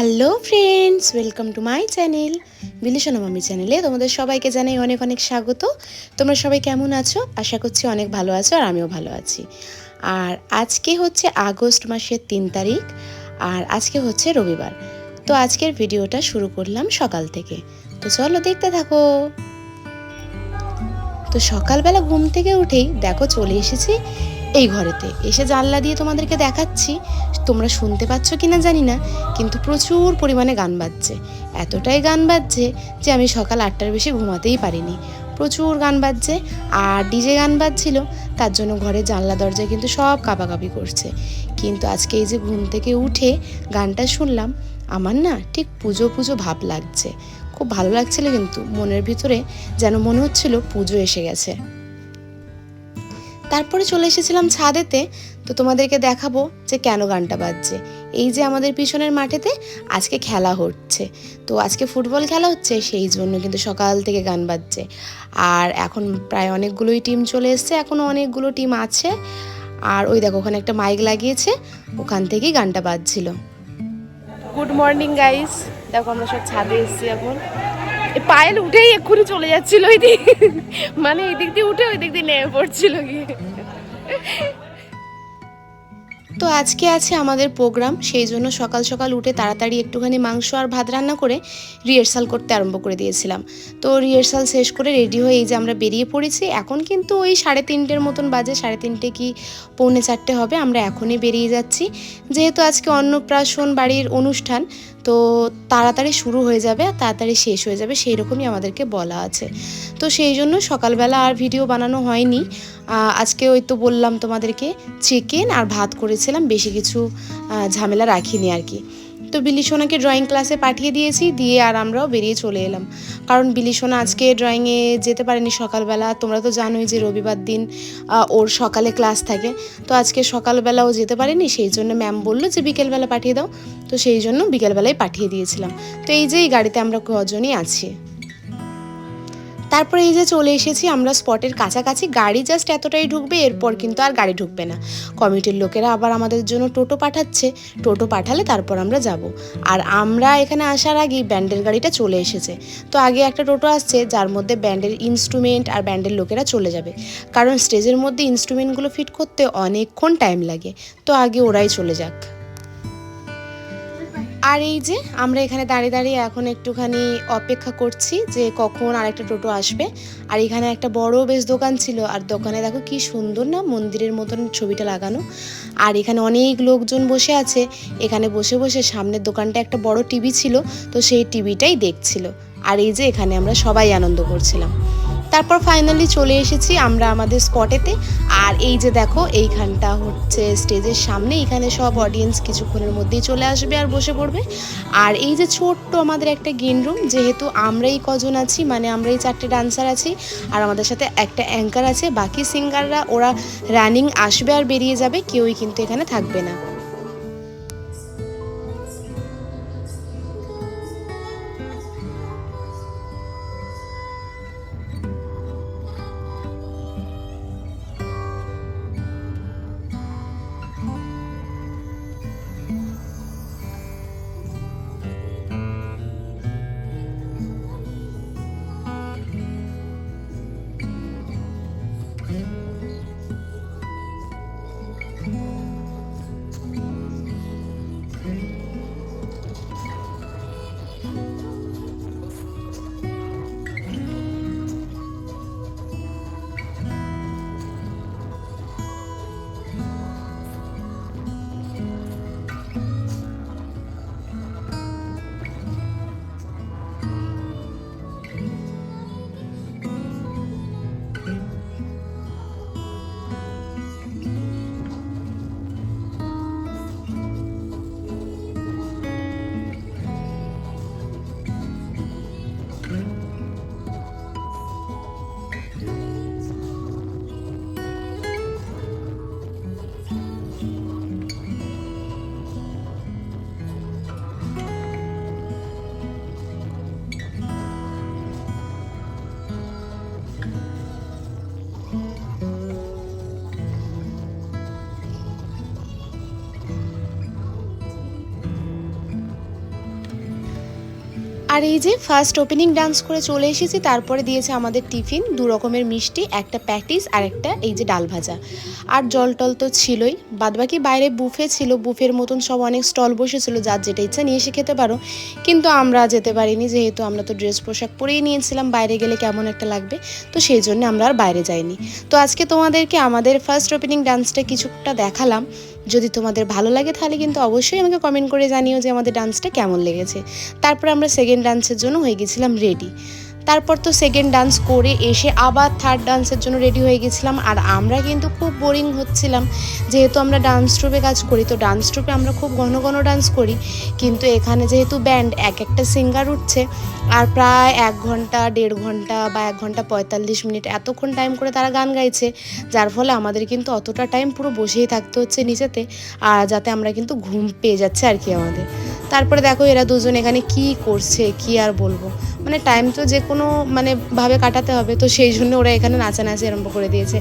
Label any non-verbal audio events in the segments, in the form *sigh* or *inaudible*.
Hello friends, welcome to my channel বিলিশনা মামি চ্যানেলে তোমাদের সবাইকে জানাই অনেক অনেক স্বাগত। তোমরা সবাই কেমন আছো? আশা করছি অনেক ভালো আছো আর আমিও ভালো আছি। আর আজকে হচ্ছে আগস্ট মাসের তিন তারিখ, আর আজকে হচ্ছে রবিবার। তো আজকের ভিডিওটা শুরু করলাম সকাল থেকে। তো চলো দেখতে থাকো। তো সকালবেলা ঘুম থেকে উঠেই দেখো চলে এসেছি এই ঘরেতে। এসে জানলা দিয়ে তোমাদেরকে দেখাচ্ছি। তোমরা শুনতে পাচ্ছ কি না জানি না, কিন্তু প্রচুর পরিমাণে গান বাজছে। এতটাই গান বাজছে যে আমি সকাল আটটার বেশি ঘুমাতেই পারিনি। প্রচুর গান বাজছে আর ডিজে গান বাজছিল, তার জন্য ঘরের জানলা দরজা কিন্তু সব কাঁপাকাঁপি করছে। কিন্তু আজকে এই যে ঘুম থেকে উঠে গানটা শুনলাম, আমার না ঠিক পুজো পুজো ভাব লাগছে। খুব ভালো লাগছিল কিন্তু, মনের ভিতরে যেন মনে হচ্ছিল পুজো এসে গেছে। তারপরে চলে এসেছিলাম ছাদেতে, তো তোমাদেরকে দেখাবো যে কেন গানটা বাজছে। এই যে আমাদের পিছনের মাঠেতে আজকে খেলা হচ্ছে। তো আজকে ফুটবল খেলা হচ্ছে, সেই জন্য কিন্তু সকাল থেকে গান বাজছে। আর এখন প্রায় অনেকগুলোই টিম চলে এসছে এখনও অনেকগুলো টিম আছে। আর ওই দেখো, ওখানে একটা মাইক লাগিয়েছে, ওখান থেকেই গানটা বাজছিল। গুড মর্নিং গাইস দেখো, আমরা সব ছাদে এসেছি এখন। পায়েল উঠেই এক্ষুনি চলে যাচ্ছিল ওই দিক। মানে এই দিক দিয়ে উঠে ওই দিক দিয়ে নেমে পড়ছিল গিয়ে। তো আজকে আছে আমাদের প্রোগ্রাম, সেই জন্য সকাল সকাল উঠে তাড়াতাড়ি একটুখানি মাংস আর ভাত রান্না করে রিহার্সাল করতে আরম্ভ করে দিয়েছিলাম। তো রিহার্সাল শেষ করে রেডি হয়ে এই যে আমরা বেরিয়ে পড়েছি, এখন কিন্তু ওই সাড়ে তিনটের মতন বাজে, সাড়ে তিনটে কি পৌনে চারটে হবে, আমরা এখনই বেরিয়ে যাচ্ছি। যেহেতু আজকে অন্নপ্রাশন বাড়ির অনুষ্ঠান তো তাড়াতাড়ি শুরু হয়ে যাবে আর তাড়াতাড়ি শেষ হয়ে যাবে সেই রকমই আমাদেরকে বলা আছে। তো সেই জন্য সকালবেলা আর ভিডিও বানানো হয়নি। আজকে ওই তো বললাম তোমাদেরকে চিকেন আর ভাত করেছিলাম, বেশি কিছু ঝামেলা রাখিনি আর কি। তো বিলিসোনাকে ড্রয়িং ক্লাসে পাঠিয়ে দিয়েছি, দিয়ে আর আমরাও বেরিয়ে চলে এলাম। কারণ বিলিসোনা আজকে ড্রয়িংয়ে যেতে পারেনি সকালবেলা, তোমরা তো জানোই যে রবিবার দিন ওর সকালে ক্লাস থাকে। তো আজকে সকালবেলা ও যেতে পারেনি, সেই জন্য ম্যাম বলল যে বিকেলবেলা পাঠিয়ে দাও। তো সেই জন্য বিকেলবেলায় পাঠিয়ে দিয়েছিলাম। তো এই যে এই গাড়িতে আমরা কজনই আছি। তারপরে এই যে চলে এসেছি আমরা স্পটের কাছাকাছি। গাড়ি জাস্ট এতটাই ঢুকবে, এরপর কিন্তু আর গাড়ি ঢুকবে না। কমিটির লোকেরা আবার আমাদের জন্য টোটো পাঠাচ্ছে। টোটো পাঠালে তারপর আমরা যাব। আর আমরা এখানে আসার আগেই ব্যান্ডের গাড়িটা চলে এসেছে। তো আগে একটা টোটো আসছে, যার মধ্যে ব্যান্ডের ইনস্ট্রুমেন্ট আর ব্যান্ডের লোকেরা চলে যাবে। কারণ স্টেজের মধ্যে ইনস্ট্রুমেন্টগুলো ফিট করতে অনেকক্ষণ টাইম লাগে। তো আগে ওরাই চলে যাক। আর এই যে আমরা এখানে দাঁড়িয়ে দাঁড়িয়ে এখন একটুখানি অপেক্ষা করছি যে কখন আরেকটা টোটো আসবে। আর এখানে একটা বড় বেশ দোকান ছিল, আর দোকানে দেখো কি সুন্দর না মন্দিরের মতন ছবিটা লাগানো। আর এখানে অনেক লোকজন বসে আছে, এখানে বসে বসে সামনের দোকানটা একটা বড় টিভি ছিল, তো সেই টিভিটাই দেখছিল। আর এই যে এখানে আমরা সবাই আনন্দ করছিলাম। তারপর ফাইনালি চলে এসেছি আমরা আমাদের স্পটেতে আর এই যে দেখো, এইখানটা হচ্ছে স্টেজের সামনে। এখানে সব অডিয়েন্স কিছুক্ষণের মধ্যেই চলে আসবে আর বসে পড়বে। আর এই যে ছোট্ট আমাদের একটা গেম রুম যেহেতু আমরাই কজন আছি মানে আমরাই চারটে ডান্সার আছি, আর আমাদের সাথে একটা অ্যাঙ্কার আছে। বাকি সিঙ্গাররা ওরা রানিং আসবে আর বেরিয়ে যাবে, কেউই কিন্তু এখানে থাকবে না। আর এই যে ফার্স্ট ওপেনিং ডান্স করে চলে এসেছি, তারপরে দিয়েছে আমাদের টিফিন, দু রকমের মিষ্টি, একটা প্যাটিস আর একটা এই যে ডাল ভাজা। আর জল টল তো ছিলই, বাদবাকি বাইরে বুফে ছিল, বুফের মতন সব অনেক স্টল বসেছিল, যার যেটা ইচ্ছা নিয়ে এসে খেতে পারো। কিন্তু আমরা যেতে পারিনি, যেহেতু আমরা তো ড্রেস পোশাক পরেই নিয়েছিলাম, বাইরে গেলে কেমন একটা লাগবে? তো সেই জন্য আমরা আর বাইরে যাইনি। তো আজকে তোমাদেরকে আমাদের ফার্স্ট ওপেনিং ডান্সটা কিছুটা দেখালাম। যদি তোমাদের ভালো লাগে তাহলে কিন্তু অবশ্যই আমাকে কমেন্ট করে জানিও যে আমাদের ডান্সটা কেমন লেগেছে। তারপর আমরা সেকেন্ড ডান্সের জন্য হয়ে গেছিলাম রেডি তারপর তো সেকেন্ড ডান্স করে এসে আবার থার্ড ডান্সের জন্য রেডি হয়ে গেছিলাম। আর আমরা কিন্তু খুব বোরিং হচ্ছিলাম। যেহেতু আমরা ডান্স ট্রুপে কাজ করি, তো ডান্স ট্রুপে আমরা খুব ঘন ঘন ডান্স করি। কিন্তু এখানে যেহেতু ব্যান্ড এক একটা সিঙ্গার উঠছে। আর প্রায় এক ঘণ্টা, দেড় ঘণ্টা বা এক ঘণ্টা পঁয়তাল্লিশ মিনিট এতক্ষণ টাইম করে তারা গান গাইছে। যার ফলে আমাদের কিন্তু অতটা টাইম পুরো বসেই থাকতে হচ্ছে নিচেতে। আর যাতে আমরা কিন্তু ঘুম পেয়ে যাচ্ছে আর কি আমাদের। তারপরে দেখো এরা দুজন এখানে কি করছে, কি আর বলব? মানে টাইম তো যে কোনো মানে ভাবে কাটাতে হবে, তো সেই জন্য ওরা এখানে নাচানাচি আরম্ভ করে দিয়েছে।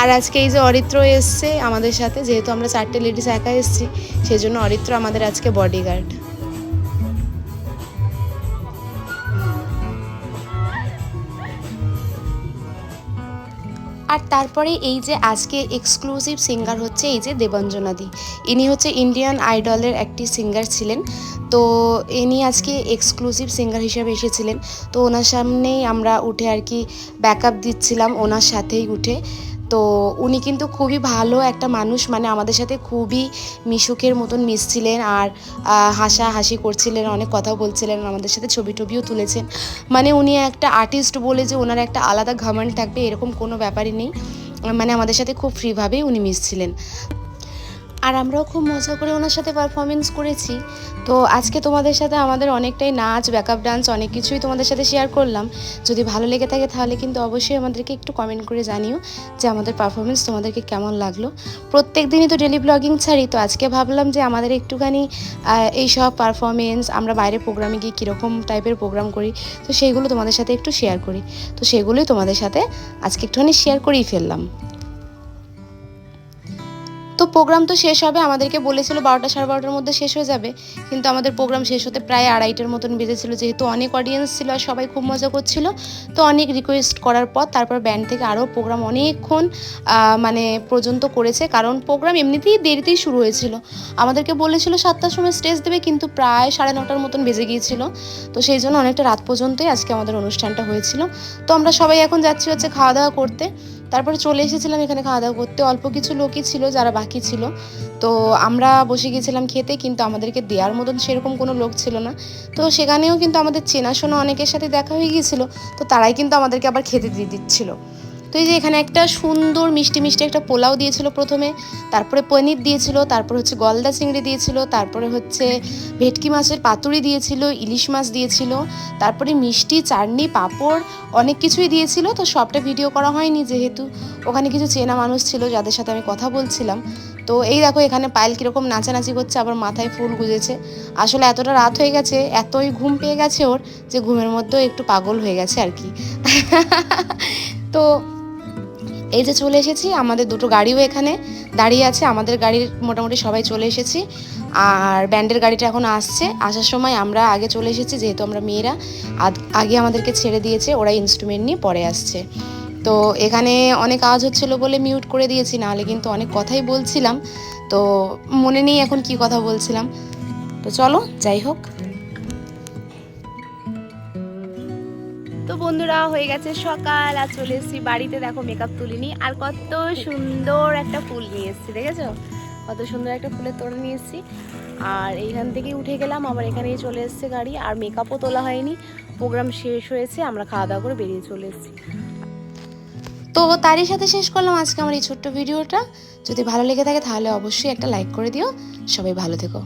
আর আজকে এই যে অরিত্র এসছে আমাদের সাথে, যেহেতু আমরা চারটে লেডিস একা এসেছি, সেই জন্য অরিত্র আমাদের আজকে বডিগার্ড আর তারপরে এই যে আজকে এক্সক্লুসিভ সিঙ্গার হচ্ছে এই যে দেবঞ্জনাদি। ইনি হচ্ছে ইন্ডিয়ান আইডলের একটি সিঙ্গার ছিলেন। তো ইনি আজকে এক্সক্লুসিভ সিঙ্গার হিসেবে এসেছিলেন। তো ওনার সামনেই আমরা উঠে আর কি ব্যাকআপ দিচ্ছিলাম, ওনার সাথেই উঠে। তো উনি কিন্তু খুবই ভালো একটা মানুষ মানে আমাদের সাথে খুবই মিশুকের মতন মিশছিলেন আর হাসা হাসি করছিলেন, অনেক কথা বলছিলেন, আমাদের সাথে ছবি টবিও তুলেছেন। মানে উনি একটা আর্টিস্ট বলে যে ওনার একটা আলাদা ঘামান্ড থাকবে, এরকম কোনো ব্যাপারই নেই। মানে আমাদের সাথে খুব ফ্রিভাবেই উনি মিশছিলেন। আর আমরাও খুব মজা করে ওনার সাথে পারফরমেন্স করেছি। তো আজকে তোমাদের সাথে আমাদের অনেকটাই নাচ ব্যাকআপ ডান্স অনেক কিছুই তোমাদের সাথে শেয়ার করলাম। যদি ভালো লেগে থাকে তাহলে কিন্তু অবশ্যই আমাদেরকে একটু কমেন্ট করে জানিও যে আমাদের পারফরমেন্স তোমাদেরকে কেমন লাগল। প্রত্যেক দিনই তো ডেলি ব্লগিং ছাড়ি, তো আজকে ভাবলাম যে আমাদের একটুখানি এই সব পারফরমেন্স আমরা বাইরে প্রোগ্রামে গিয়ে কীরকম টাইপের প্রোগ্রাম করি, তো সেইগুলো তোমাদের সাথে একটু শেয়ার করি। তো সেগুলোই তোমাদের সাথে আজকে একটুখানি শেয়ার করেই ফেললাম। প্রোগ্রাম তো শেষ হবে, আমাদেরকে বলেছিল বারোটা সাড়ে বারোটার মধ্যে শেষ হয়ে যাবে, কিন্তু আমাদের প্রোগ্রাম শেষ হতে প্রায় আড়াইটার মতন বেজেছিল, যেহেতু অনেক অডিয়েন্স ছিল আর সবাই খুব মজা করছিল, তো অনেক রিকোয়েস্ট করার পর তারপর ব্যান্ড থেকে আরও প্রোগ্রাম অনেকক্ষণ মানে পর্যন্ত করেছে, কারণ প্রোগ্রাম এমনিতেই দেরিতেই শুরু হয়েছিল। আমাদেরকে বলেছিল সাতটার সময় স্টেজ দেবে, কিন্তু প্রায় সাড়ে নটার মতন বেজে গিয়েছিল, তো সেই জন্য অনেকটা রাত পর্যন্তই আজকে আমাদের অনুষ্ঠানটা হয়েছিল। তো আমরা সবাই এখন যাচ্ছি হচ্ছে খাওয়া দাওয়া করতে তারপরে চলে এসেছিলাম এখানে খাওয়া দাওয়া করতে। অল্প কিছু লোকই ছিল, যারা বাকি ছিল। তো আমরা বসে গিয়েছিলাম খেতে, কিন্তু আমাদেরকে দেওয়ার মতন সেরকম কোনো লোক ছিল না। তো সেখানেও কিন্তু আমাদের চেনাশোনা অনেকের সাথে দেখা হয়ে গিয়েছিল, তো তারাই কিন্তু আমাদেরকে আবার খেতে দিয়ে দিচ্ছিল। তো এই যে এখানে একটা সুন্দর মিষ্টি মিষ্টি একটা পোলাও দিয়েছিল প্রথমে, তারপরে পনির দিয়েছিল, তারপর হচ্ছে গলদা চিংড়ি দিয়েছিল, তারপরে হচ্ছে ভেটকি মাছের পাতুরি দিয়েছিল, ইলিশ মাছ দিয়েছিল, তারপরে মিষ্টি, চাটনি, পাঁপড়, অনেক কিছুই দিয়েছিল। তো সবটা ভিডিও করা হয়নি যেহেতু, ওখানে কিছু চেনা মানুষ ছিল যাদের সাথে আমি কথা বলছিলাম। তো এই দেখো এখানে পায়েল কীরকম নাচানাচি করছে, আবার মাথায় ফুল গুজেছে। আসলে এতটা রাত হয়ে গেছে, এতই ঘুম পেয়ে গেছে ওর যে ঘুমের মধ্যেও একটু পাগল হয়ে গেছে আর কি। *laughs* তো এই যে চলে এসেছি, আমাদের দুটো গাড়িও এখানে দাঁড়িয়ে আছে, আমাদের গাড়ির মোটামুটি সবাই চলে এসেছি। আর ব্যান্ডের গাড়িটা এখন আসছে, আসার সময় আমরা আগে চলে এসেছি, যেহেতু আমরা মেয়েরা আগে আমাদেরকে ছেড়ে দিয়েছে, ওরা ইনস্ট্রুমেন্ট নিয়ে পরে আসছে। তো এখানে অনেক আওয়াজ হচ্ছিল বলে মিউট করে দিয়েছি, নাহলে কিন্তু অনেক কথাই বলছিলাম। তো মনে নেই এখন কি কথা বলছিলাম। তো চলো, যাই হোক। বন্ধুরা, হয়ে গেছে সকাল। আর চলে এসেছি বাড়িতে। দেখো মেকআপ তুলিনি। আর কত সুন্দর একটা ফুল নিয়ে এসেছি, দেখেছ? কত সুন্দর একটা ফুলের তোড়া নিয়ে এসেছি। আর এইখান থেকে উঠে গেলাম। আবার এখানেই চলে এসেছে গাড়ি। আর মেকআপও তোলা হয়নি। প্রোগ্রাম শেষ হয়েছে। আমরা খাওয়া দাওয়া করে বেরিয়ে চলে এসেছি। তো তারই সাথে শেষ করলাম আজকে আমার এই ছোট্ট ভিডিওটা। যদি ভালো লেগে থাকে, তাহলে অবশ্যই একটা লাইক করে দিও। সবাই ভালো থেকো।